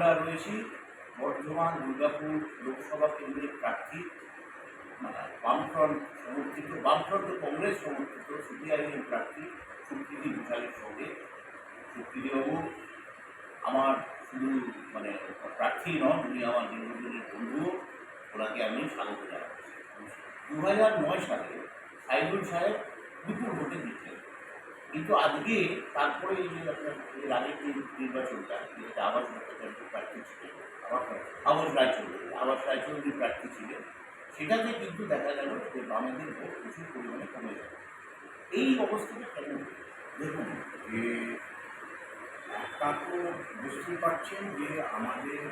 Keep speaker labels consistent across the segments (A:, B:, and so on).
A: আমরা রয়েছি বর্ধমান, দুর্গাপুর লোকসভা কেন্দ্রের প্রার্থী মানে বামফ্রন্ট সমর্থিত, বামফ্রন্ট কংগ্রেস সমর্থিত, সিপিআইএম প্রার্থী সুপ্রীতি বিশালের সঙ্গে। সুপ্রীতিবাবু আমার শুধু মানে প্রার্থী নন, উনি আমার দীর্ঘদিনের বন্ধু, ওনাকে আমি স্বাগত জানাচ্ছি। দু হাজার নয় সালে সাইদুল সাহেব কিন্তু আজকে তারপরে এই যে আপনার এর আগের যে নির্বাচনটা যেটা আবাস ভট্টাচার্য প্রার্থী ছিলেন আবাস আবাস রায়চৌধুরী আবাস রায়চৌধুরী প্রার্থী ছিলেন, সেটাতে কিন্তু দেখা গেল যে বামেদের ভোট প্রচুর পরিমাণে কমে গেল। এই অবস্থাটা কেন?
B: দেখুন যে একটা তো বুঝতেই পারছেন যে আমাদের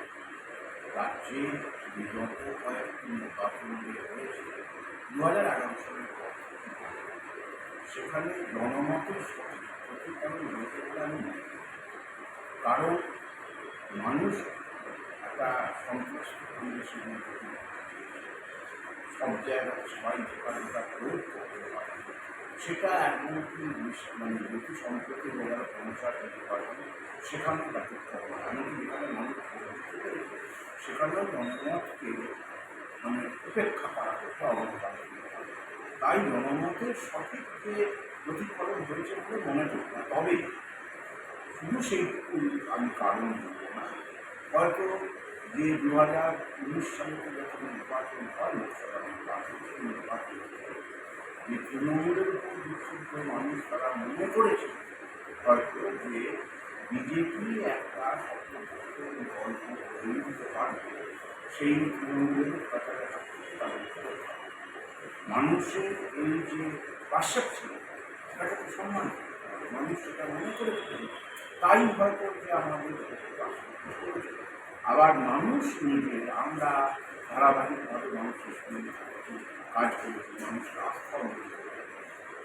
B: রাজ্যে বিগত কয়েকটি নির্বাচন হয়েছে দু হাজার এগারো পর সেখানে জনমতের সঠিক প্রতিফলন কারণ মানুষ একটা সন্তুষ্ট পরিবেশের মধ্যে সব জায়গায় সবাই যোগাযোগটা প্রয়োগ করতে পারে। সেটা একমুখী মানে যেটি সম্প্রতি ওরা সমস্যা তৈরি করে সেখানেও ব্যতিক্রম হয় এমনকি যেখানে মানুষ সেখানেও জনমতকে মানে উপেক্ষা করা হচ্ছে অবস্থান তাই জনমতের সঠিক যে প্রতিফলন হয়েছে বলে মনে করি না তবে শুধু সেইটুকু আমি কারণ বলব না হয়তো যে দু হাজার উনিশ সালে যখন নির্বাচন হয়, লোকসভা নির্বাচন, সেই নির্বাচন যে তৃণমূলের উপর বিক্ষুব্ধ মানুষ তারা মনে করেছে, হয়তো যে বিজেপি একটা গল্প হয়ে দিতে পারবে সেই তৃণমূলের কাছাকাছি। মানুষের এই যে পার্সেপশন সেটাকে তো সম্মান মানুষ সেটা মনে করেছে তাই হয়তো যে আমাদের আবার মানুষ নিজে, আমরা ধারাবাহিকভাবে মানুষের সঙ্গে কাজ করেছি মানুষের আস্থা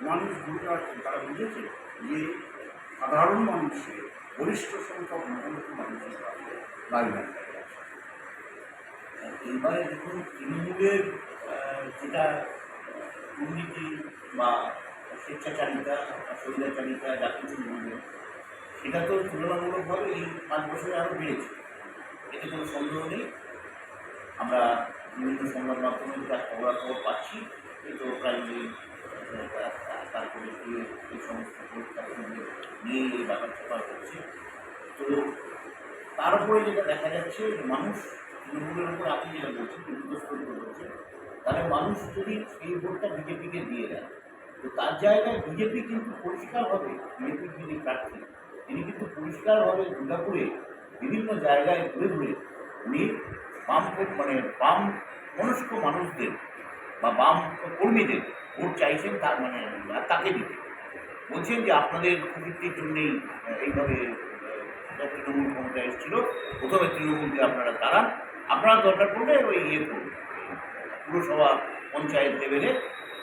B: মানুষ বুঝতে পারছে, তারা বুঝেছে যে সাধারণ মানুষের গরিষ্ঠ সংখ্যক মোটামুটি মানুষের কাছে লাইন
A: এইবারে দেখুন, তৃণমূলের যেটা দুর্নীতি বা স্বেচ্ছাচারিতা স্বৈরাচারিতা যা কিছু বলবেন সেটা তো তুলনামূলকভাবে এই পাঁচ বছরে আরও বেড়েছে। এতে কোনো সন্দেহ নেই। আমরা বিভিন্ন সংবাদ মাধ্যমে যা খবরাখবর পাচ্ছি কিন্তু প্রায় তারপরে এই সমস্ত পরীক্ষা নিয়ে এই ব্যাপার স্যাপার হচ্ছে। তো তার উপরে যেটা দেখা যাচ্ছে, মানুষ তৃণমূলের উপর আপনি যেটা বলছেন বিরুদ্ধস্তরিত বলছেন তাহলে মানুষ যদি সেই ভোটটা বিজেপিকে দিয়ে দেয়, তো তার জায়গায় বিজেপি কিন্তু পরিষ্কারভাবে বিজেপির যিনি প্রার্থী, তিনি কিন্তু পরিষ্কারভাবে দুর্গাপুরে বিভিন্ন জায়গায় ঘুরে ঘুরে উনি বাম মানে বাম মনস্ক মানুষদের বা বাম কর্মীদের ভোট চাইছেন তার মানে তাকে দিতে। বলছেন যে আপনাদের প্রকৃতির জন্যেই এইভাবে তৃণমূল ক্ষমতায় এসেছিল, প্রথমে তৃণমূলকে আপনারা দাঁড়ান আপনারা দরকার পড়লে ওই ইয়ে করুন। পুরসভা পঞ্চায়েত লেভেলে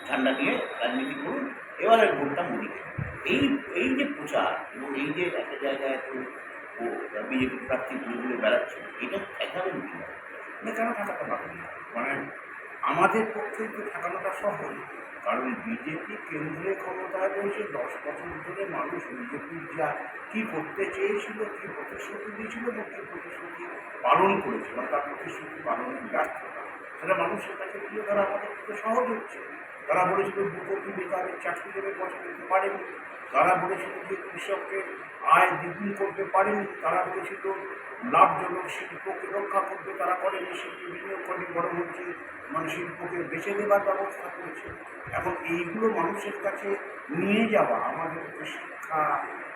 A: ঝান্ডা নিয়ে রাজনীতি করুন, এবারে ভোটটা মোদিকে। এই এই যে প্রচার এবং এই যে একটা জায়গায় এত বিজেপি প্রার্থী ঘুরে ঘুরে বেড়াচ্ছে, এটা ঠেকাবেন কি? না?
B: না কেন ঠেকাতে পারবেন না? মানে আমাদের পক্ষে তো ঠেকানোটা সহজ, কারণ বিজেপি কেন্দ্রে ক্ষমতায় রয়েছে দশ বছর ধরে মানুষ বিজেপির যা কী করতে চেয়েছিল, কী প্রতিশ্রুতি দিয়েছিল এবং কী প্রতিশ্রুতি পালন করেছিল, তার প্রতিশ্রুতি পালনের ব্যর্থতা। সেটা মানুষের কাছে তুলে ধরা আমাদের পক্ষে সহজ হচ্ছে। তারা বলেছিল দু কোটি বেকারের চাকরি দেবে বছর দিতে পারেনি। তারা বলেছিল যে কৃষককে আয় দ্বিগুণ করতে পারেনি। তারা বলেছিল, লাভজনক শিল্পকে রক্ষা করবে তারা করেনি, শিল্পে বিনিয়োগ করেনি। হচ্ছে মানে শিল্পকে বেছে দেবার ব্যবস্থা করেছে। এখন এইগুলো মানুষের কাছে নিয়ে যাওয়া আমাদের শিক্ষা,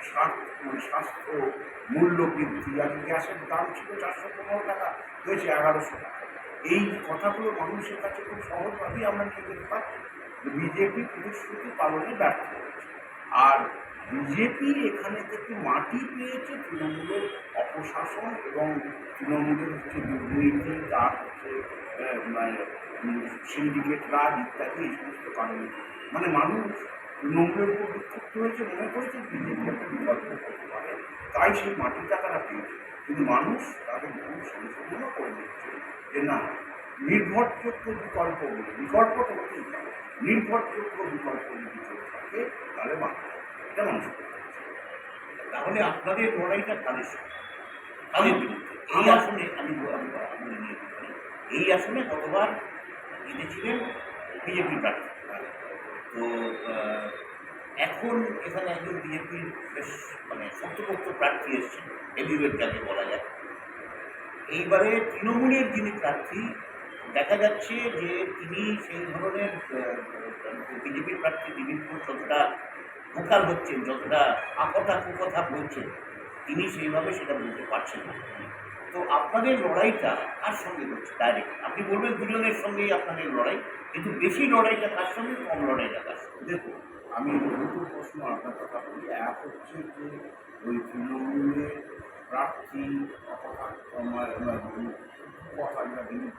B: স্বাস্থ্য মানে মূল্য বৃদ্ধি আগে গ্যাসের দাম ছিল চারশো পনেরো টাকা, হয়েছে এগারোশো টাকা। এই কথাগুলো মানুষের কাছে খুব সহজভাবেই আমরা নিয়ে যেতে পারছি। বিজেপি প্রতিশ্রুতি পালনে ব্যর্থ হয়েছে। আর বিজেপি এখানে থেকে মাটি পেয়েছে তৃণমূলের অপশাসন এবং তৃণমূলের হচ্ছে দুর্নীতি, তার হচ্ছে মানে সিন্ডিকেট রাজ ইত্যাদি এই সমস্ত কারণে। মানে মানুষ তৃণমূলের উপর বিক্ষুব্ধ হয়েছে মনে করেছে বিজেপি একটা বিকল্প করতে পারে। তাই সেই মাটিটা তারা পেয়েছে। কিন্তু মানুষ যে না নির্ভরযোগ্য বিকল্প বলে বিকল্প তো হতেই পারে নির্ভরযোগ্য বিকল্প যদি থাকে তাহলে এটা মানুষ
A: তাহলে আপনাদের লড়াইটা তাদের সঙ্গে? বিরুদ্ধে? এই আসনে আমি। এই আসনে গতবার জিতেছিলেন বিজেপি প্রার্থী। তো এখন এখানে একজন বিজেপির বেশ মানে শক্তপোক্ত প্রার্থী এসছেন হেভিওয়েট যাকে বলা যায়। এইবারে তৃণমূলের যিনি প্রার্থী, দেখা যাচ্ছে যে তিনি সেই ধরনের বিজেপি প্রার্থী দিলীপ ঘোষ যতটা ভোকাল হচ্ছেন, যতটা আকথা কুকথা বলছেন, তিনি সেইভাবে সেটা বলতে পারছেন না। তো আপনাদের লড়াইটা কার সঙ্গে হচ্ছে? ডাইরেক্ট আপনি বলবেন দুজনের সঙ্গেই আপনাদের লড়াই, কিন্তু বেশি লড়াইটা কার সঙ্গে, কম লড়াইটা কার সঙ্গে?
B: দেখুন আমি দুটো প্রশ্ন আপনার কথা বলি। এক হচ্ছে যে ওই তৃণমূলের প্রার্থী কথা আমার কথা যেটা দিলীপ।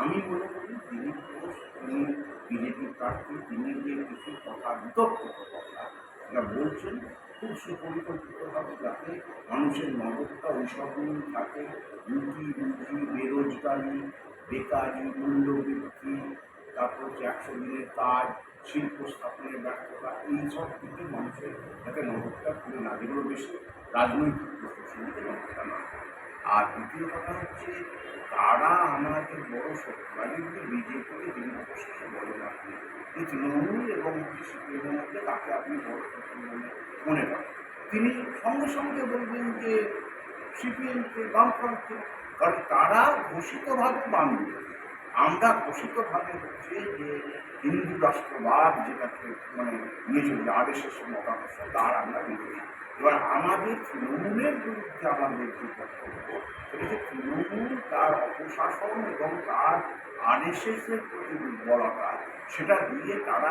B: আমি মনে করি দিলীপ ঘোষ তিনি বিজেপি প্রার্থী, তিনি যে কিছু কথা বিতর্কিত কথা সেটা বলছেন, খুব সুপরিকল্পিতভাবে যাতে মানুষের নজরটা ওইসব নিয়ে থাকে রুটি রুটি বেরোজগারি, বেকারি, মূল্যবৃদ্ধি, তারপর হচ্ছে একশো দিনের কাজ শিল্প স্থাপনের ব্যর্থতা এইসব কিন্তু মানুষের যাতে নজরটা খুলে না যেগুলো বেশি রাজনৈতিক প্রশ্ন সেদিকে নজরটা না আর দ্বিতীয় কথা হচ্ছে তারা আমাদের বড় শক্তি আগে যদি বিজেপিকে দিলীপ ঘোষকে বলেন আপনি এই তৃণমূল এবং সিপিএমের মধ্যে তাকে আপনি বড় শক্তি বলে মনে করেন তিনি সঙ্গে সঙ্গে বলবেন যে সিপিএমকে বামফ্রন্টকে কারণ তারা ঘোষিতভাবে বাম আমরা ঘোষিতভাবে হচ্ছে যে হিন্দু রাষ্ট্রবাদ যেটাকে মানে নিয়ে আদেশের এস মতাদর্শ তার আমরা বিরোধী এবার আমাদের তৃণমূলের বিরুদ্ধে আমাদের যে বক্তব্য, সেটা যে তৃণমূল তার অপশাসন এবং তার আদেশের যে প্রতি সেটা দিয়ে তারা